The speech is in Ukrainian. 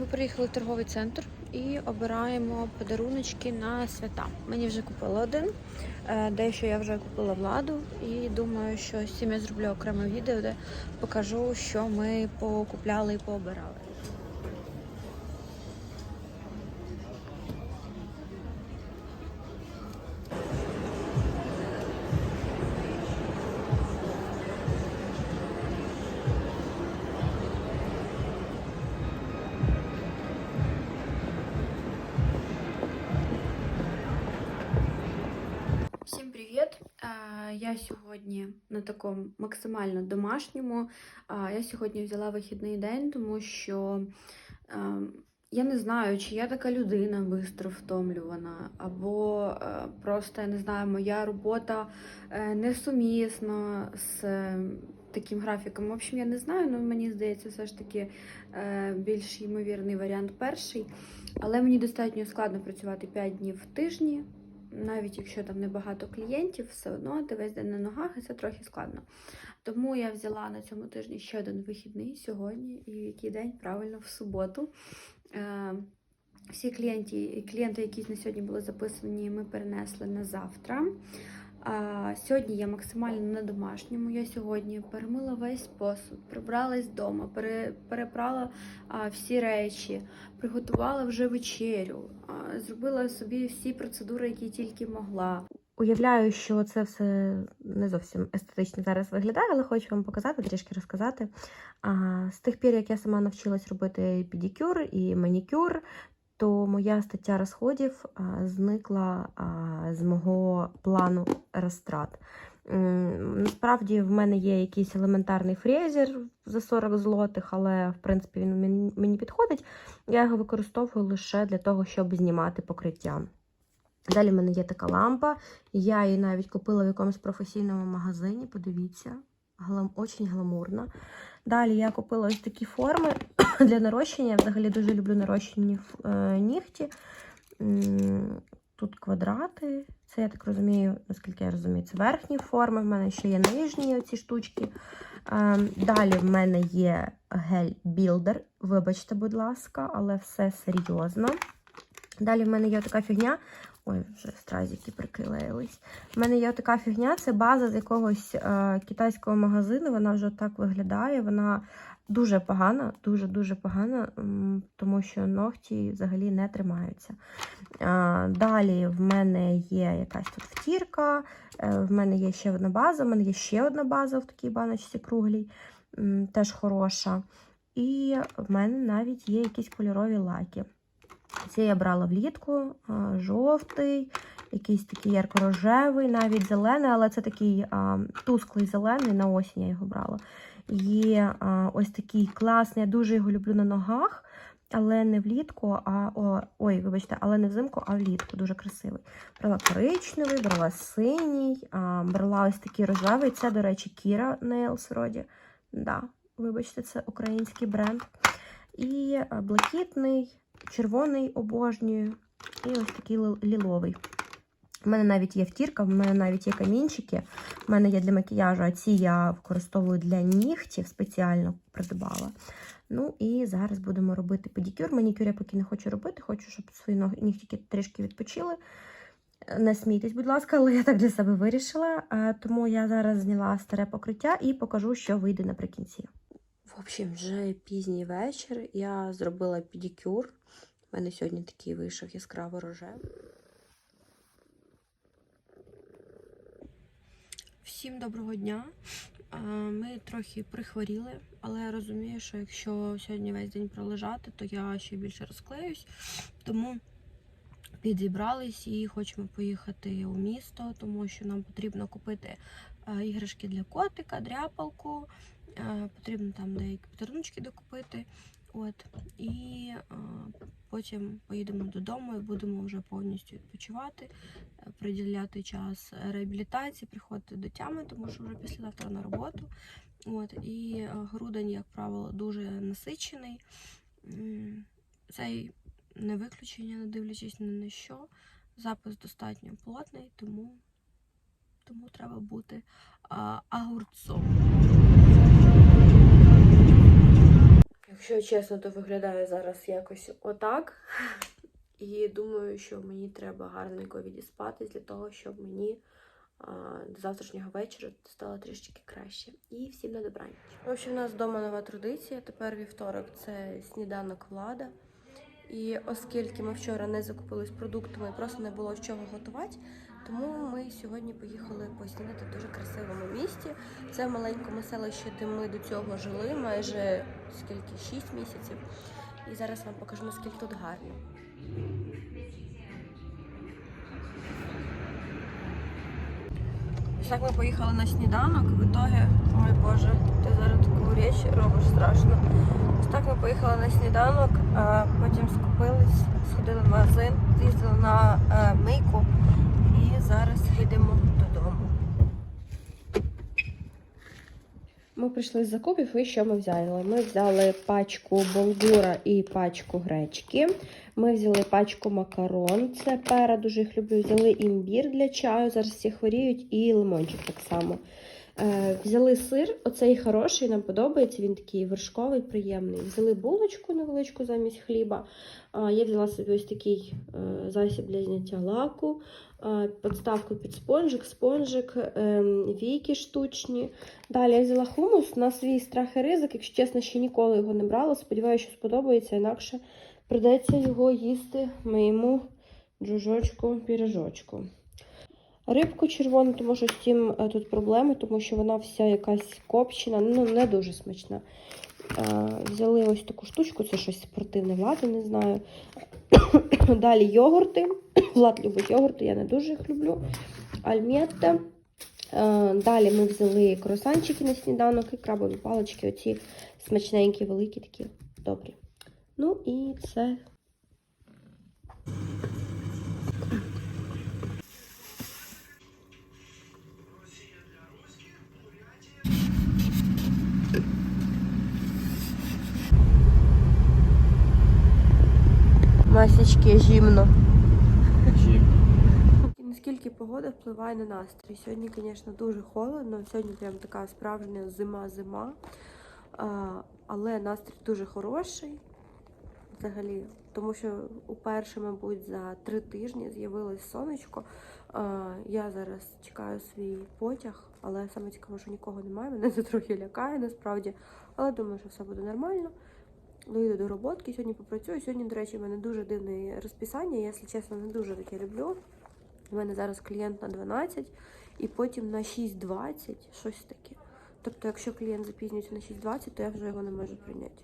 Ми приїхали в торговий центр і обираємо подаруночки на свята. Мені вже купили один, е, дещо я вже купила владу, і думаю, що з цим я зроблю окреме відео, де покажу, що ми покупляли і пообирали. Я сьогодні на такому максимально домашньому. Е, Я сьогодні взяла вихідний день, тому що е, я не знаю, чи я така людина бистро втомлювана, або е, просто я не знаю, моя робота е, несумісна з е, таким графіком. В общем, я не знаю, але мені здається, все ж таки е, більш ймовірний варіант перший. Але мені достатньо складно працювати 5 днів в тижні навіть якщо там небагато клієнтів, все одно ти весь день на ногах, і це трохи складно. Тому я взяла на цьому тижні ще один вихідний сьогодні, і який день правильно в суботу. Е, Всі клієнти, клієнти, які на сьогодні були записані, ми перенесли на завтра. А, сьогодні я максимально на домашньому. Я сьогодні перемила весь посуд, прибралась вдома, пере, перепрала а, всі речі, приготувала вже вечерю, а, зробила собі всі процедури, які тільки могла. Уявляю, що це все не зовсім естетично зараз виглядає, але хочу вам показати, трішки розказати. А, з тих пір, як я сама навчилась робити педикюр і манікюр, то моя стаття розходів зникла з мого плану розтрат. Насправді в мене є якийсь елементарний фрезер за 40 злотих, але в принципі він мені, підходить. Я його використовую лише для того, щоб знімати покриття. Далі в мене є така лампа. Я її навіть купила в якомусь професійному магазині. Подивіться, глам, очень гламурно. Далі я купила ось такі форми для нарощення. Я взагалі дуже люблю нарощені е, нігті. Тут квадрати. Це, я так розумію, наскільки я розумію, це верхні форми. В мене ще є нижні оці штучки. Ем, Далі в мене є гель-білдер. Вибачте, будь ласка, але все серйозно. Далі в мене є така фігня. Ой, вже стразики приклеїлись. У мене є така фігня, це база з якогось е, китайського магазину. Вона вже так виглядає. Вона дуже погана, дуже-дуже погана, тому що ногті взагалі не тримаються. Далі в мене є якась тут втірка, е, в мене є ще одна база, в мене є ще одна база в такій баночці круглій, теж хороша. І в мене навіть є якісь кольорові лаки. Це я брала влітку, жовтий, якийсь такий ярко-рожевий, навіть зелений, але це такий тусклий зелений, на осінь я його брала. Є ось такий класний, я дуже його люблю на ногах, але не влітку, а о, ой, вибачте, але не взимку, а влітку. Дуже красивий. Брала коричневий, брала синій, брала ось такий рожевий. Це, до речі, Кіра Nails вроді. Да, вибачте, це український бренд. І блакитний червоний обожнюю, і ось такий ліловий. У мене навіть є втірка, в мене навіть є камінчики. У мене є для макіяжу, а ці я використовую для нігтів, спеціально придбала. Ну і зараз будемо робити педикюр. Манікюр я поки не хочу робити, хочу, щоб свої нігтики трішки відпочили. Не смійтесь, будь ласка, але я так для себе вирішила. Е, Тому я зараз зняла старе покриття і покажу, що вийде наприкінці. В общем, вже пізній вечір. Я зробила педикюр. У мене сьогодні такий вийшов яскраво рожевий. Всім доброго дня. Ми трохи прихворіли, але я розумію, що якщо сьогодні весь день пролежати, то я ще більше розклеюсь. Тому підзібрались і хочемо поїхати у місто, тому що нам потрібно купити іграшки для котика, дряпалку. Потрібно там деякі подарунки докупити. От. І потім поїдемо додому і будемо вже повністю відпочивати, приділяти час реабілітації, приходити до тями, тому що вже післязавтра на роботу. От. І е, грудень, як правило, дуже насичений. Цей не виключення, не дивлячись ні на що. Запис достатньо плотний, тому, тому треба бути а, огурцом. Якщо Якщо чесно, то виглядає зараз якось отак. І думаю, що мені треба гарненько відіспатись для того, щоб мені до завтрашнього вечора стало трішечки краще. І всім на добраніч. В общем, у нас вдома нова традиція. Тепер вівторок це сніданок влада. І оскільки ми вчора не закупились продуктами, просто не було з чого готувати, тому ми сьогодні поїхали поснідати в дуже красивому місті. Це маленькому селищі, де ми до цього жили майже скільки 6 місяців. І зараз вам покажу, наскільки тут гарно. Так ми поїхали на сніданок. В ітогі, ой Боже, ти зараз таку річ робиш страшно. Ось так ми поїхали на сніданок, а потім скупились, сходили в магазин, з'їздили на е, мийку і зараз їдемо додому. Ми прийшли з закупів і що ми взяли? Ми взяли пачку болгура і пачку гречки. Ми взяли пачку макарон, це пера, дуже їх люблю. Взяли імбір для чаю, зараз всі хворіють, і лимончик так само. Е, взяли сир, оцей хороший, нам подобається, він такий вершковий, приємний. Взяли булочку невеличку замість хліба. Я взяла собі ось такий е, засіб для зняття лаку, подставку під спонжик, спонжик, е, війки штучні. Далі я взяла хумус на свій страх і ризик. Якщо чесно, ще ніколи його не брала. Сподіваюся, що сподобається, інакше придеться його їсти моєму джужочку пірожочку. Рибку червону, тому що з цим е, тут проблеми, тому що вона вся якась копчена, ну не дуже смачна. Е, Взяли ось таку штучку, це щось спортивне влади, не знаю. Далі йогурти. Влад любить йогурти, я не дуже їх люблю. Альметте. Е, Далі ми взяли кросанчики на сніданок і крабові палички, оці смачненькі, великі, такі добрі. Ну і це. Масічки жімно. Наскільки погода впливає на настрій? Сьогодні, звісно, дуже холодно. Сьогодні прям така справжня зима-зима. Але настрій дуже хороший взагалі. Тому що уперше, мабуть, за три тижні з'явилось сонечко. Я зараз чекаю свій потяг, але саме цікаво, що нікого немає. Мене це трохи лякає насправді. Але думаю, що все буде нормально. Доїду до роботки, сьогодні попрацюю. Сьогодні, до речі, в мене дуже дивне розписання. Я, якщо чесно, не дуже таке люблю. У мене зараз клієнт на 12 і потім на 6.20, щось таке. Тобто, якщо клієнт запізнюється на 6.20, то я вже його не можу прийняти.